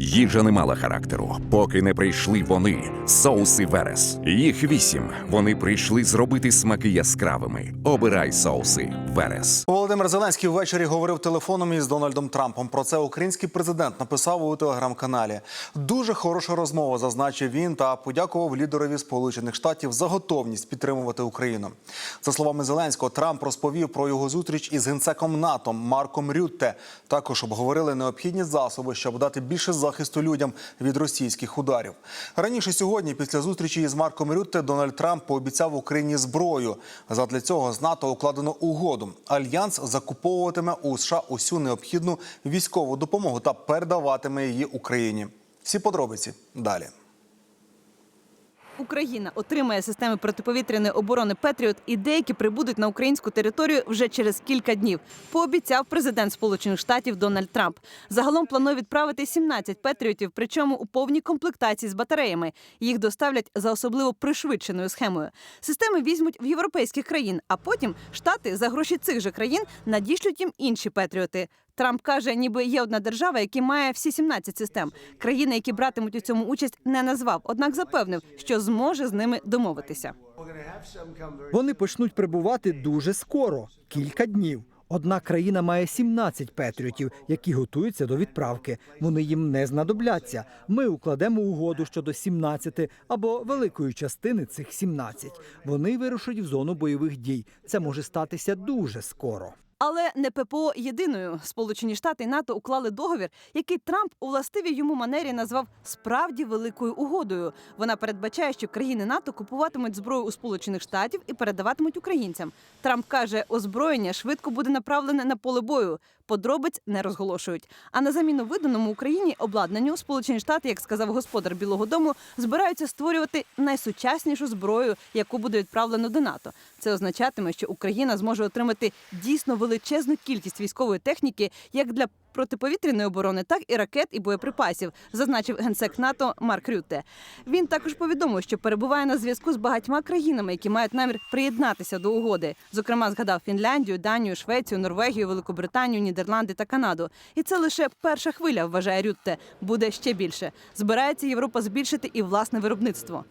Їжа не мала характеру, поки не прийшли вони, соуси Верес. Їх вісім. Вони прийшли зробити смаки яскравими. Обирай соуси Верес. Володимир Зеленський ввечері говорив телефоном із Дональдом Трампом. Про це український президент написав у телеграм-каналі. Дуже хороша розмова, зазначив він та подякував лідерові Сполучених Штатів за готовність підтримувати Україну. За словами Зеленського, Трамп розповів про його зустріч із генсеком НАТО Марком Рютте. Також обговорили необхідні засоби, щоб дати більше захисту людям від російських ударів. Раніше сьогодні, після зустрічі із Марком Рютте, Дональд Трамп пообіцяв Україні зброю. Задля цього з НАТО укладено угоду. Альянс закуповуватиме у США усю необхідну військову допомогу та передаватиме її Україні. Всі подробиці далі. Україна отримає системи протиповітряної оборони Петріот і деякі прибудуть на українську територію вже через кілька днів. Пообіцяв президент Сполучених Штатів Дональд Трамп. Загалом планує відправити 17 Петріотів, причому у повній комплектації з батареями. Їх доставлять за особливо пришвидшеною схемою. Системи візьмуть в європейських країн, а потім штати за гроші цих же країн надішлють їм інші Петріоти. Трамп каже, ніби є одна держава, яка має всі 17 систем. Країни, які братимуть у цьому участь, не назвав, однак запевнив, що зможе з ними домовитися. Вони почнуть прибувати дуже скоро, кілька днів. Одна країна має 17 петріотів, які готуються до відправки. Вони їм не знадобляться. Ми укладемо угоду щодо 17 або великої частини цих 17. Вони вирушать в зону бойових дій. Це може статися дуже скоро. Але не ППО єдиною. Сполучені Штати і НАТО уклали договір, який Трамп у властивій йому манері назвав справді великою угодою. Вона передбачає, що країни НАТО купуватимуть зброю у Сполучених Штатів і передаватимуть українцям. Трамп каже, озброєння швидко буде направлене на поле бою. Подробиць не розголошують. А на заміну виданому Україні обладнанню Сполучені Штати, як сказав господар Білого Дому, збираються створювати найсучаснішу зброю, яку буде відправлено до НАТО. Це означатиме, що Україна зможе отримати дійсно величезну кількість військової техніки, як для протиповітряної оборони, так і ракет і боєприпасів, зазначив генсек НАТО Марк Рютте. Він також повідомив, що перебуває на зв'язку з багатьма країнами, які мають намір приєднатися до угоди. Зокрема, згадав Фінляндію, Данію, Швецію, Норвегію, Великобританію, Нідерланди та Канаду. І це лише перша хвиля, вважає Рютте. Буде ще більше. Збирається Європа збільшити і власне виробництво.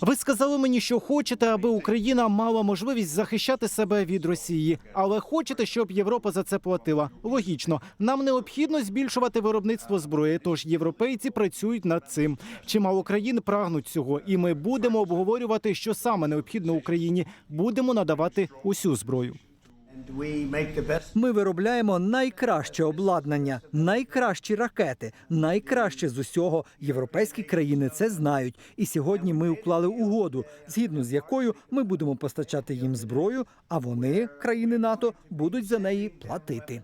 Ви сказали мені, що хочете, аби Україна мала можливість захищати себе від Росії, але хочете, щоб Європа за це платила. Логічно, нам необхідно збільшувати виробництво зброї. Тож європейці працюють над цим. Чимало країн прагнуть цього, і ми будемо обговорювати, що саме необхідно Україні. Будемо надавати усю зброю. Ми виробляємо найкраще обладнання, найкращі ракети, найкраще з усього. Європейські країни це знають. І сьогодні ми уклали угоду, згідно з якою ми будемо постачати їм зброю, а вони, країни НАТО, будуть за неї платити.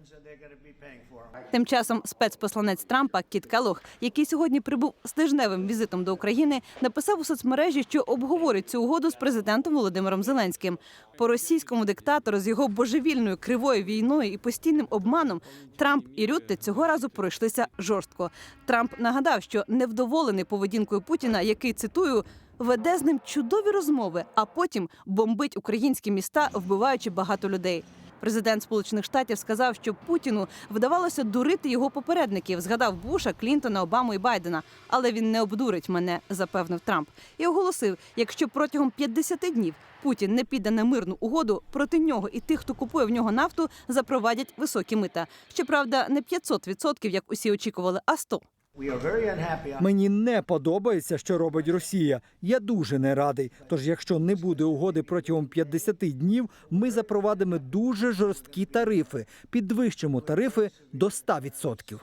Тим часом спецпосланець Трампа Кіт Келох, який сьогодні прибув з тижневим візитом до України, написав у соцмережі, що обговорить цю угоду з президентом Володимиром Зеленським. По російському диктатору з його божевільною кривою війною і постійним обманом Трамп і Рютте цього разу пройшлися жорстко. Трамп нагадав, що невдоволений поведінкою Путіна, який цитую. Веде з ним чудові розмови, а потім бомбить українські міста, вбиваючи багато людей. Президент Сполучених Штатів сказав, що Путіну вдавалося дурити його попередників. Згадав Буша, Клінтона, Обаму і Байдена. Але він не обдурить мене, запевнив Трамп. І оголосив: якщо протягом 50 днів Путін не піде на мирну угоду, проти нього і тих, хто купує в нього нафту, запровадять високі мита. Щоправда, не 500%, як усі очікували, а 100%. Мені не подобається, що робить Росія. Я дуже не радий. Тож, якщо не буде угоди протягом 50 днів, ми запровадимо дуже жорсткі тарифи. Підвищимо тарифи до 100%.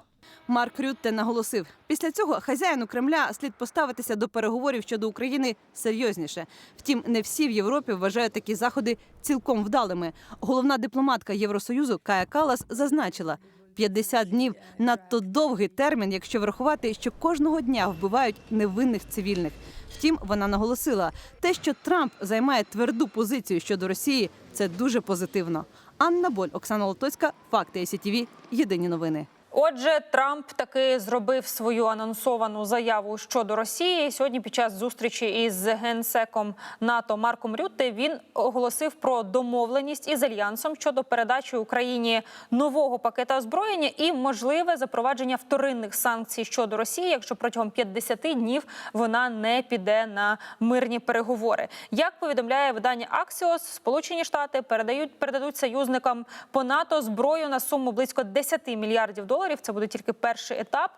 Марк Рютте наголосив, після цього хазяїну Кремля слід поставитися до переговорів щодо України серйозніше. Втім, не всі в Європі вважають такі заходи цілком вдалими. Головна дипломатка Євросоюзу Кая Калас зазначила. 50 днів надто довгий термін, якщо врахувати, що кожного дня вбивають невинних цивільних. Втім, вона наголосила, те, що Трамп займає тверду позицію щодо Росії, це дуже позитивно. Анна Боль, Оксана Лотоцька, факти СІТІВІ, Єдині новини. Отже, Трамп таки зробив свою анонсовану заяву щодо Росії. Сьогодні, під час зустрічі із генсеком НАТО Марком Рютте, він оголосив про домовленість із альянсом щодо передачі Україні нового пакета озброєння і можливе запровадження вторинних санкцій щодо Росії, якщо протягом 50 днів вона не піде на мирні переговори. Як повідомляє видання Axios, Сполучені Штати передають передадуть союзникам по НАТО зброю на суму близько 10 мільярдів доларів. Це буде тільки перший етап.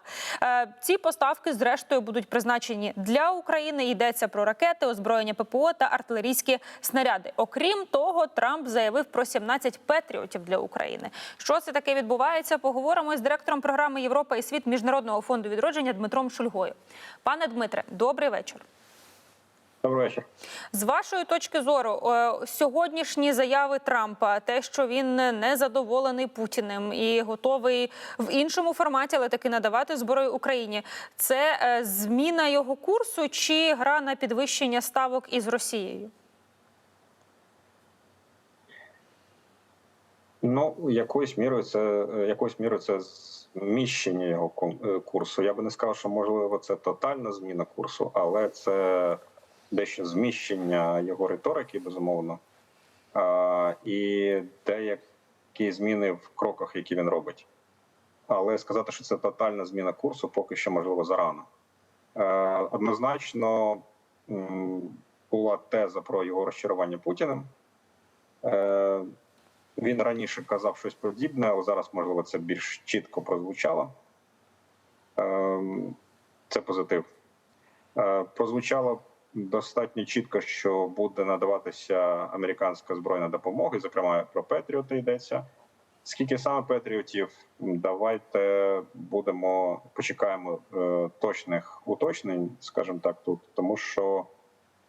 Е, Ці поставки, зрештою, будуть призначені для України. Йдеться про ракети, озброєння ППО та артилерійські снаряди. Окрім того, Трамп заявив про 17 патріотів для України. Що це таке відбувається? Поговоримо з директором програми Європа і світ міжнародного фонду відродження Дмитром Шульгою. Пане Дмитре, добрий вечір. Добрий вечір. З вашої точки зору, е, сьогоднішні заяви Трампа, те, що він не задоволений Путіним і готовий в іншому форматі, але таки надавати зброю Україні, це е, зміна його курсу чи гра на підвищення ставок із Росією? Ну, якоюсь мірою це е, якоюсь мірою це зміщення його курсу. Я би не сказав, що можливо це тотальна зміна курсу, але це дещо зміщення його риторики, безумовно, і деякі зміни в кроках, які він робить. Але сказати, що це тотальна зміна курсу, поки що можливо зарано. Е, Однозначно була теза про його розчарування Путіним. Е, Він раніше казав щось подібне, але зараз, можливо, це більш чітко прозвучало. Ем, Це позитив. Е, Прозвучало достатньо чітко, що буде надаватися американська збройна допомога, і, зокрема про Петріоти йдеться. Скільки саме Петріотів, давайте будемо почекаємо е, точних уточнень, скажімо так, тут, тому що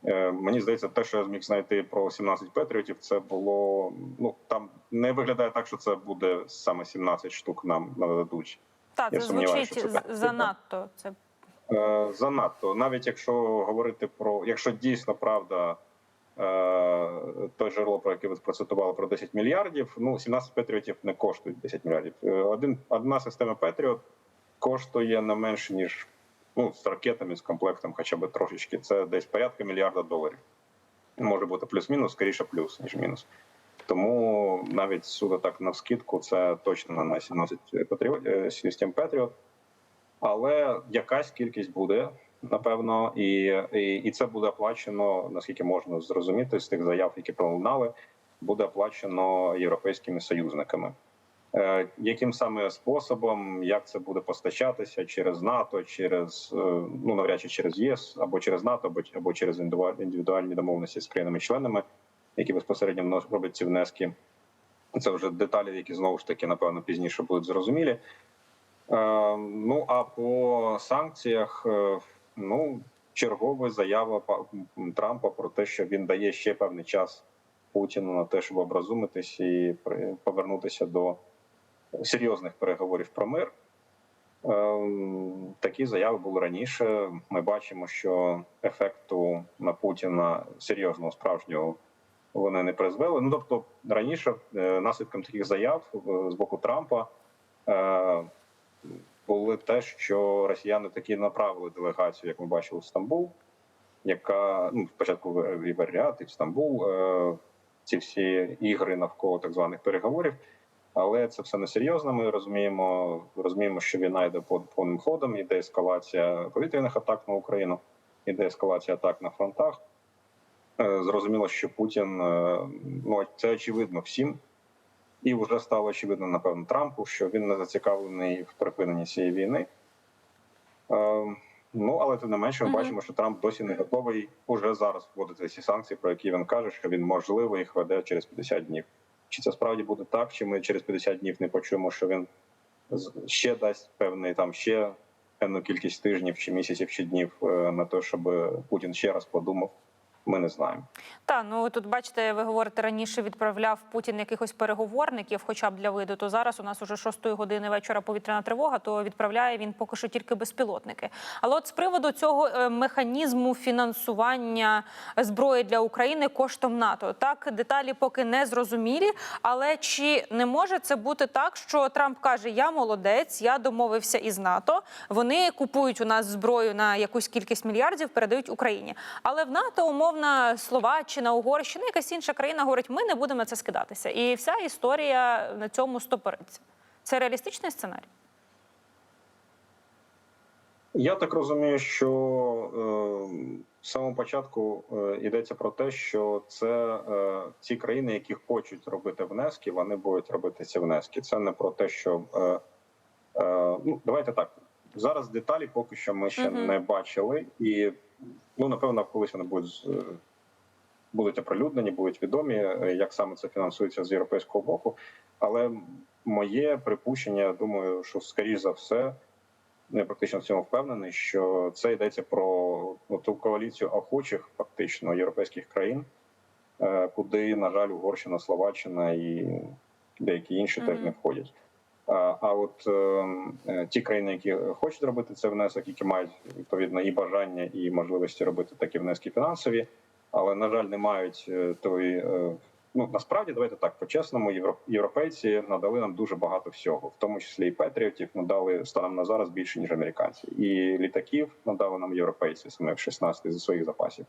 Е, Мені здається, те, що я зміг знайти про 17 Петріотів, це було ну там не виглядає так, що це буде саме 17 штук нам нададуть. Так, Я це звучить занадто. Це занадто, навіть якщо говорити про якщо дійсно правда. е, Той джерело, про яке ви процитували про 10 мільярдів. Ну 17 Петріотів не коштують 10 мільярдів. Е, Один одна система Петріот коштує не менше ніж ну з ракетами, з комплектом, хоча б трошечки. Це десь порядка мільярда доларів. Може бути плюс-мінус, скоріше плюс, ніж мінус. Тому навіть суто так навскидку, це точно на 17 патріот, е, систем Петріот. Але якась кількість буде, напевно, і, і, і це буде оплачено, наскільки можна зрозуміти з тих заяв, які пролунали, буде оплачено європейськими союзниками. Е, яким саме способом, як це буде постачатися через НАТО, через е, ну навряд чи через ЄС або через НАТО, або, або через індивідуальні- домовленості з країнами-членами, які безпосередньо роблять ці внески. Це вже деталі, які знову ж таки напевно пізніше будуть зрозумілі. Е, ну а по санкціях, е, ну чергова заява Трампа про те, що він дає ще певний час Путіну на те, щоб образумитись і повернутися до серйозних переговорів про мир. Ем, Такі заяви були раніше. Ми бачимо, що ефекту на Путіна серйозного справжнього вони не призвели. Ну тобто раніше е, наслідком таких заяв з боку Трампа були те, що росіяни таки направили делегацію, як ми бачили, в Стамбул, яка ну спочатку в і в Ріад, і в Стамбул. е, Ці всі ігри навколо так званих переговорів. Але це все несерйозно. Ми розуміємо, розуміємо, що війна йде пов- повним ходом. Іде ескалація повітряних атак на Україну, іде ескалація атак на фронтах. Е, Зрозуміло, що Путін е, ну це очевидно всім, і вже стало очевидно, напевно, Трампу, що він не зацікавлений в припиненні цієї війни. Е, Ну але тим не менше, ми бачимо, що Трамп досі не готовий уже зараз вводити ці санкції, про які він каже, що він можливо їх веде через 50 днів. Чи це справді буде так, чи ми через 50 днів не почуємо, що він ще дасть певний там ще певну кількість тижнів чи місяців чи днів е, на те, щоб Путін ще раз подумав ми не знаємо. Та ну тут бачите, ви говорите раніше відправляв Путін якихось переговорників, хоча б для виду. То зараз у нас уже шостої години вечора повітряна тривога. То відправляє він поки що тільки безпілотники. Але от з приводу цього е, механізму фінансування зброї для України коштом НАТО, так деталі поки не зрозумілі. Але чи не може це бути так, що Трамп каже: Я молодець, я домовився із НАТО. Вони купують у нас зброю на якусь кількість мільярдів, передають Україні. Але в НАТО умовна Словаччина, Угорщина, якась інша країна говорить, ми не будемо на це скидатися. І вся історія на цьому стопориться. Це реалістичний сценарій. Я так розумію, що е, з самого початку е, йдеться про те, що це е, ті країни, які хочуть робити внески, вони будуть робити ці внески. Це не про те, що е, е, ну давайте так. Зараз деталі поки що ми ще Мгм. не бачили, і ну напевно, колись вони будуть е, будуть оприлюднені, будуть відомі, е, як саме це фінансується з європейського боку. Але моє припущення, я думаю, що скоріш за все. Я практично в цьому впевнений, що це йдеться про ну, ту коаліцію охочих, фактично, європейських країн, е, куди, на жаль, Угорщина, Словаччина і деякі інші теж не входять. А, от е, е, ті країни, які хочуть робити цей внесок, які мають відповідно і бажання, і можливості робити такі внески фінансові, але на жаль, не мають е, тої. е, Ну насправді давайте так по-чесному, євро- європейці надали нам дуже багато всього, в тому числі і патріотів надали станом на зараз більше ніж американці, і літаків надали нам європейці, саме в 16 зі своїх запасів,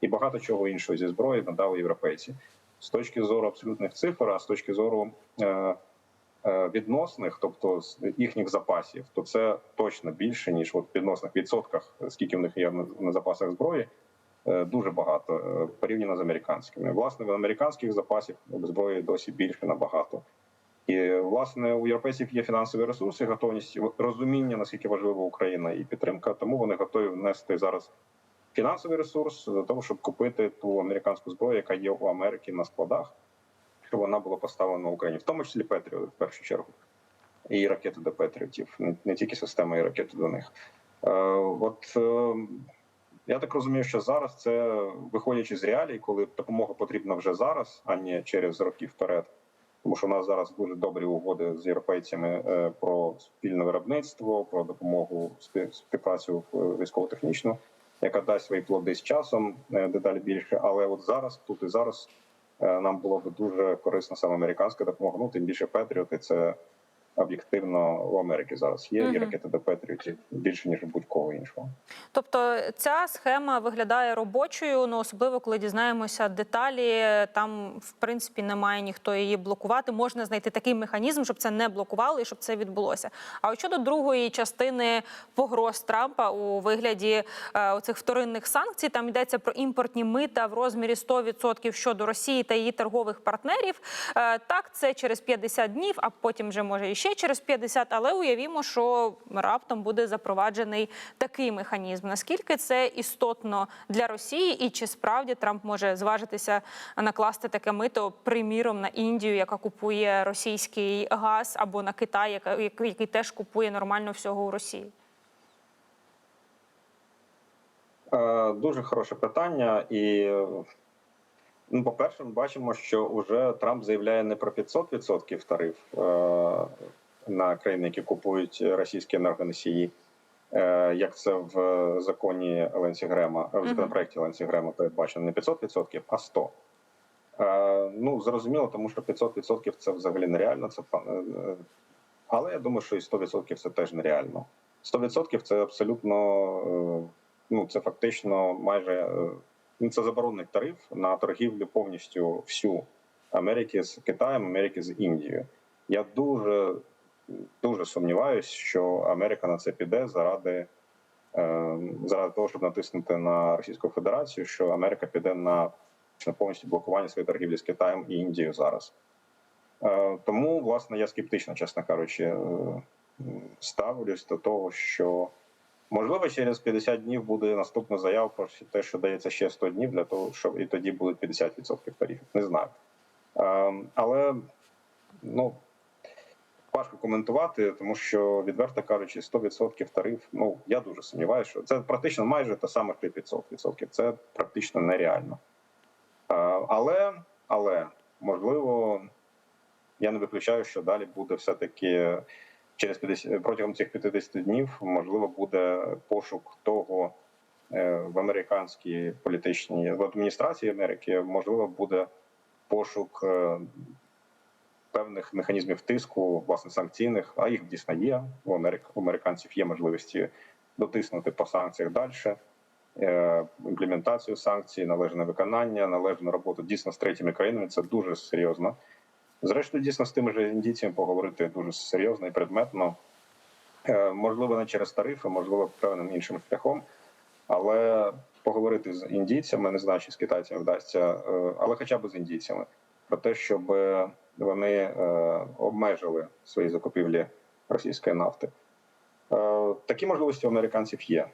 і багато чого іншого зі зброї надали європейці. З точки зору абсолютних цифр, а з точки зору відносних, тобто з їхніх запасів, то це точно більше ніж от відносних відсотках, скільки в них є на, на запасах зброї. е, Дуже багато е, порівняно з американськими. Власне, в американських запасів зброї досі більше набагато. І власне у європейців є фінансові ресурси, готовність розуміння, наскільки важлива Україна і підтримка. Тому вони готові внести зараз фінансовий ресурс для того, щоб купити ту американську зброю, яка є у Америки на складах, щоб вона була поставлена в Україні, в тому числі Петріот, в першу чергу, і ракети до Петріотів, не, тільки система, і ракети до них. Е, от е, я так розумію, що зараз це виходячи з реалій, коли допомога потрібна вже зараз, а не через роки вперед. Тому що у нас зараз дуже добрі угоди з європейцями е, про спільне виробництво, про допомогу співпрацю військово-технічну, яка дасть свої плоди з часом е, дедалі більше. Але от зараз, тут і зараз, е, нам було б дуже корисно саме американська допомога. Ну тим більше Петріоти це об'єктивно у Америки зараз є і ракети до Петріотів більше ніж будь-кого іншого. Тобто ця схема виглядає робочою, ну особливо коли дізнаємося деталі. Там в принципі немає ніхто її блокувати. Можна знайти такий механізм, щоб це не блокувало і щоб це відбулося. А от щодо другої частини погроз Трампа у вигляді е, оцих вторинних санкцій, там йдеться про імпортні мита в розмірі 100% щодо Росії та її торгових партнерів. Е, так, це через 50 днів, а потім вже може і ще через 50, Але уявімо, що раптом буде запроваджений такий механізм. Наскільки це істотно для Росії, і чи справді Трамп може зважитися накласти таке мито, приміром на Індію, яка купує російський газ, або на Китай, який який теж купує нормально всього у Росії? Е, Дуже хороше питання, і ну, по-перше, ми бачимо, що вже Трамп заявляє не про 500% тариф е, на країни, які купують російські енергоносії, е, як це в законі Ленсі Грема, в законопроекті Ленсі Грема передбачено не 500%, а 100%. Е, Ну зрозуміло, тому що 500% це взагалі нереально. Це але я думаю, що і 100% це теж нереально. 100% це абсолютно ну це фактично майже це заборонений тариф на торгівлю повністю всю Америки з Китаєм, Америки з Індією. Я дуже дуже сумніваюся, що Америка на це піде заради, е, заради того, щоб натиснути на Російську Федерацію, що Америка піде на на повністю блокування своєї торгівлі з Китаєм і Індією зараз. Е, Тому, власне, я скептично, чесно кажучи, е, ставлюсь до того, що можливо через 50 днів буде наступна заява про те, що дається ще 100 днів для того, щоб і тоді будуть 50% тарифів. Не знаю. Е, Але ну важко коментувати, тому що відверто кажучи, 100% тариф. Ну я дуже сумніваюся, що це практично майже те саме 500%. Це практично нереально. Е, Але, але можливо, я не виключаю, що далі буде все-таки через 50, протягом цих 50 днів, можливо, буде пошук того е, в американській політичній в адміністрації Америки, можливо, буде пошук е, певних механізмів тиску, власне, санкційних, а їх дійсно є. У Америк- американців є можливості дотиснути по санкціях далі. Е, Імплементацію санкцій, належне виконання, належну роботу дійсно з третіми країнами це дуже серйозно. Зрештою, дійсно з тими ж індійцями поговорити дуже серйозно і предметно. Е, Можливо, не через тарифи, можливо, певним іншим шляхом, але поговорити з індійцями, не знаю, чи з китайцями вдасться, е, але хоча б з індійцями, про те, щоб вони е, обмежили свої закупівлі російської нафти. Такі можливості у американців є.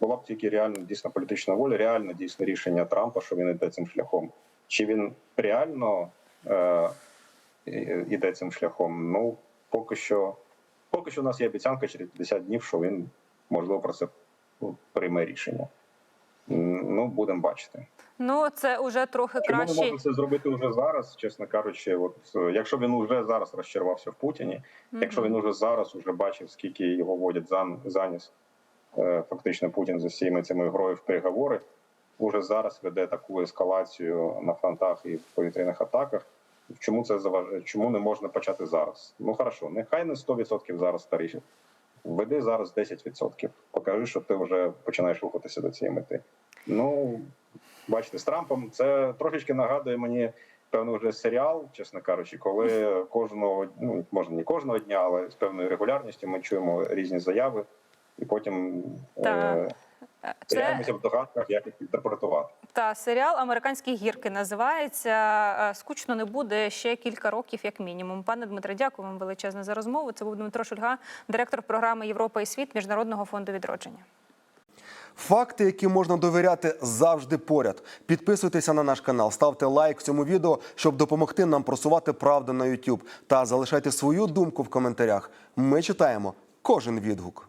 Була б тільки реально дійсно політична воля, реально дійсно рішення Трампа, що він йде цим шляхом. Чи він реально іде цим шляхом? Ну поки що, поки що у нас є обіцянка через 50 днів, що він можливо про це прийме рішення. Ну, будемо бачити. Ну це уже трохи Чому не краще. можна це зробити вже зараз, чесно кажучи, от е, якщо він уже зараз розчарувався в Путіні, якщо він уже зараз уже бачив, скільки його водять за заніс е, фактично Путін з усіми цими грою в переговори, уже зараз веде таку ескалацію на фронтах і в повітряних атаках. Чому це заважає? Чому не можна почати зараз? Ну хорошо, нехай не 100% зараз тарифів. Веди зараз 10%. Покажи, що ти вже починаєш рухатися до цієї мети. Ну бачите, з Трампом це трошечки нагадує мені певно вже серіал, чесно кажучи, коли кожного, ну може не кожного дня, але з певною регулярністю ми чуємо різні заяви, і потім Так. е, Це теряємося в догадках, як їх інтерпретувати. та серіал Американські гірки називається. Е, Скучно не буде ще кілька років, як мінімум. Пане Дмитре, дякую вам величезне за розмову. Це був Дмитро Шульга, директор програми Європа і світ Міжнародного фонду відродження. Факти, які можна довіряти, завжди поряд. Підписуйтеся на наш канал, ставте лайк цьому відео, щоб допомогти нам просувати правду на YouTube. Та залишайте свою думку в коментарях. Ми читаємо кожен відгук.